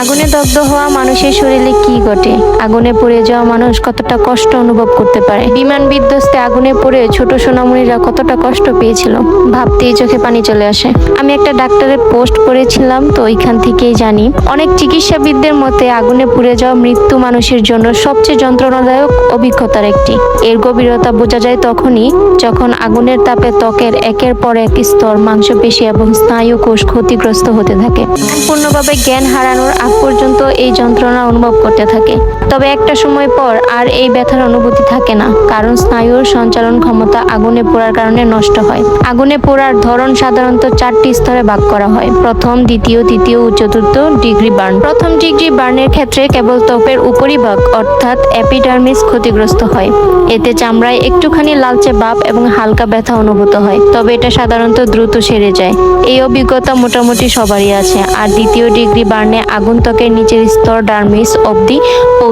আগুনে দগ্ধ হওয়া মানুষের শরীরে কি ঘটে? আগুনে পড়ে যাওয়া মানুষ কতটা কষ্ট অনুভব করতে পারে? বিমান বিধ্বস্তে আগুনে পড়ে ছোট সোনামণিরা কতটা কষ্ট পেয়েছিল? ভাবতেই চোখে পানি চলে আসে। আমি একটা ডাক্তারের পোস্ট করেছিলাম, তো ওইখান থেকেই জানি। অনেক চিকিৎসাবিদদের মতে আগুনে পুড়ে যাওয়া মৃত্যু মানুষের জন্য সবচেয়ে যন্ত্রণাদায়ক অভিজ্ঞতার একটি। এর গভীরতা বোঝা যায় তখনই যখন আগুনের তাপে ত্বকের একের পর এক স্তর মাংসপেশি এবং স্নায়ু কোষ ক্ষতিগ্রস্ত হতে থাকে। সম্পূর্ণভাবে জ্ঞান হারানোর পর্যন্ত এই যন্ত্রণা অনুভব করতে থাকে। তবে একটা সময় পর আর এই ব্যথার অনুভূতি থাকে না, কারণ স্নায়ুর সঞ্চালন ক্ষমতা আগুনে পোড়ার কারণে নষ্ট হয়। আগুনে পোড়ার ধরন সাধারণত চারটি স্তরে ভাগ করা হয়। প্রথম, দ্বিতীয়, তৃতীয় ও চতুর্থ ডিগ্রি বার্ন। প্রথম ডিগ্রি বার্নের ক্ষেত্রে কেবল ত্বকের উপরিভাগ অর্থাৎ অ্যাপিডার্মিস ক্ষতিগ্রস্ত হয়। এতে চামড়ায় একটুখানি লালচে ভাব এবং হালকা ব্যথা অনুভূত হয়, তবে এটা সাধারণত দ্রুত সেরে যায়। এই অভিজ্ঞতা মোটামুটি সবারই আছে। আর দ্বিতীয় ডিগ্রি বার্নে আগুন ত্বকের নিচের স্তর ডার্মিস অবধি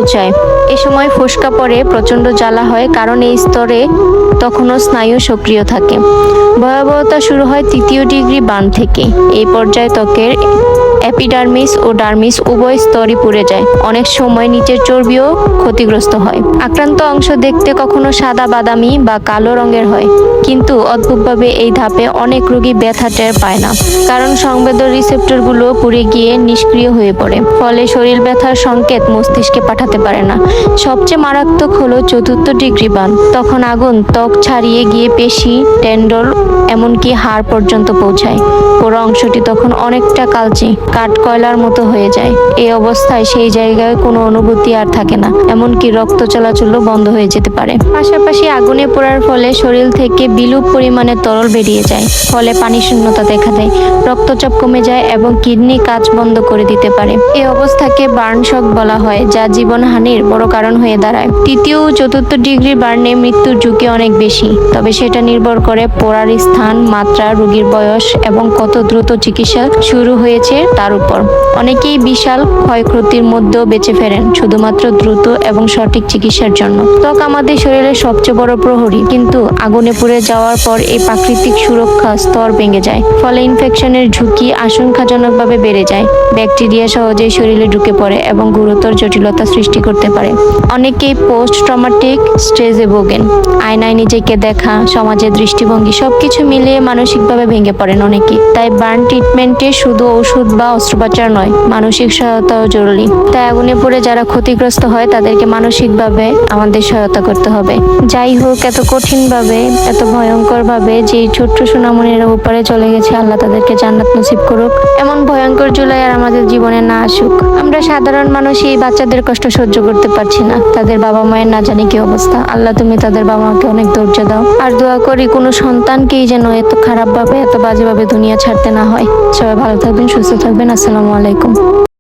পৌঁছায় এ সময় ফুসকা পরে প্রচণ্ড জ্বালা হয়, কারণ এই স্তরে তখনও স্নায়ু সক্রিয় থাকে। ভয়াবহতা শুরু হয় তৃতীয় ডিগ্রি বান থেকে। এই পর্যায়ে ত্বকের অ্যাপিডার্মিস ও ডার্মিস উভয় স্তরই পুড়ে যায়। অনেক সময় নিচের চর্বিও ক্ষতিগ্রস্ত হয়। আক্রান্ত অংশ দেখতে কখনো সাদা বাদামি বা কালো রঙের হয়। কিন্তু অদ্ভুতভাবে এই ধাপে অনেক রোগী ব্যথা টের পায় না। কারণ সংবেদন রিসেপ্টরগুলো পুড়ে গিয়ে নিষ্ক্রিয় হয়ে পড়ে। ফলে শরীর ব্যথার সংকেত মস্তিষ্কে পাঠাতে পারে না। সবচেয়ে মারাত্মক হলো চতুর্থ ডিগ্রি বান তখন আগুন ত্বক ছাড়িয়ে গিয়ে পেশি, টেন্ডল, এমনকি হাড় পর্যন্ত পৌঁছায়। পুরো অংশটি তখন অনেকটা কালচে। কাঠ কয়লার মতো হয়ে যায়। এই অবস্থায় সেই জায়গায় কোনো অনুভূতি আর থাকে না, এমনকি রক্ত চলাচলও বন্ধ হয়ে যেতে পারে। পাশাপাশি আগুনে পোড়ার ফলে শরীর থেকে বিলুপ পরিমাণে তরল বেরিয়ে যায়, ফলে পানি শূন্যতা দেখা দেয়, রক্তচাপ কমে যায় এবং কিডনি কাজ বন্ধ করে দিতে পারে। এই অবস্থাকে বার্ন শক বলা হয়, যা জীবনহানির বড় কারণ হয়ে দাঁড়ায়। তৃতীয় ও চতুর্থ ডিগ্রি বার্নে মৃত্যুর ঝুঁকি অনেক বেশি, তবে সেটা নির্ভর করে পোড়ার স্থান, মাত্রা, রোগীর বয়স এবং কত দ্রুত চিকিৎসা শুরু হয়েছে তার উপর। অনেকেই বিশাল ক্ষয়ক্ষতির মধ্যেও বেঁচে ফেরেন, শুধুমাত্র দ্রুত এবং সঠিক চিকিৎসার জন্য। ত্বক আমাদের শরীরের সবচেয়ে বড় প্রহরী, কিন্তু আগুনে পুড়ে যাওয়ার পর এই প্রাকৃতিক সুরক্ষা স্তর ভেঙে যায়, ফলে ইনফেকশনের ঝুঁকি আশঙ্কাজনকভাবে বেড়ে যায়। ব্যাকটেরিয়া সহজেই শরীরে ঢুকে পড়ে এবং গুরুতর জটিলতা সৃষ্টি করতে পারে। অনেকেই পোস্ট ট্রমাটিক স্ট্রেসে ভোগেন, আয়নায় নিজেকে দেখা, সমাজের দৃষ্টিভঙ্গি সবকিছু মিলিয়ে মানসিকভাবে ভেঙে পড়েন অনেকে তাই বার্ন ট্রিটমেন্টে শুধু ওষুধ বা অস্ত্রোপচার নয়, মানসিক সহায়তাও জরুরি। তাই আগুনে পড়ে যারা ক্ষতিগ্রস্ত হয়, তাদেরকে মানসিকভাবে আমাদের সহায়তা করতে হবে। যাই হোক, এত কঠিনভাবে, এত ভয়ঙ্করভাবে যে ছোট্ট সোনামণিরা উপরে চলে গেছে, আল্লাহ তাদেরকে জান্নাত নসিব করুক। এমন ভয়ঙ্কর জুলাই আর আমাদের জীবনে না আসুক। আমরা সাধারণ মানুষ, এই বাচ্চাদের কষ্ট সহ্য করতে পারছি না। তাদের বাবা মায়ের না জানি কি অবস্থা। আল্লাহ, তুমি তাদের বাবা মাকে অনেক ধৈর্য দাও। আর দোয়া করি কোনো সন্তানকেই যেন এত খারাপভাবে, এত বাজেভাবে দুনিয়া ছাড়তে না হয়। সবাই ভালো থাকবেন, সুস্থ আসসালামু আলাইকুম।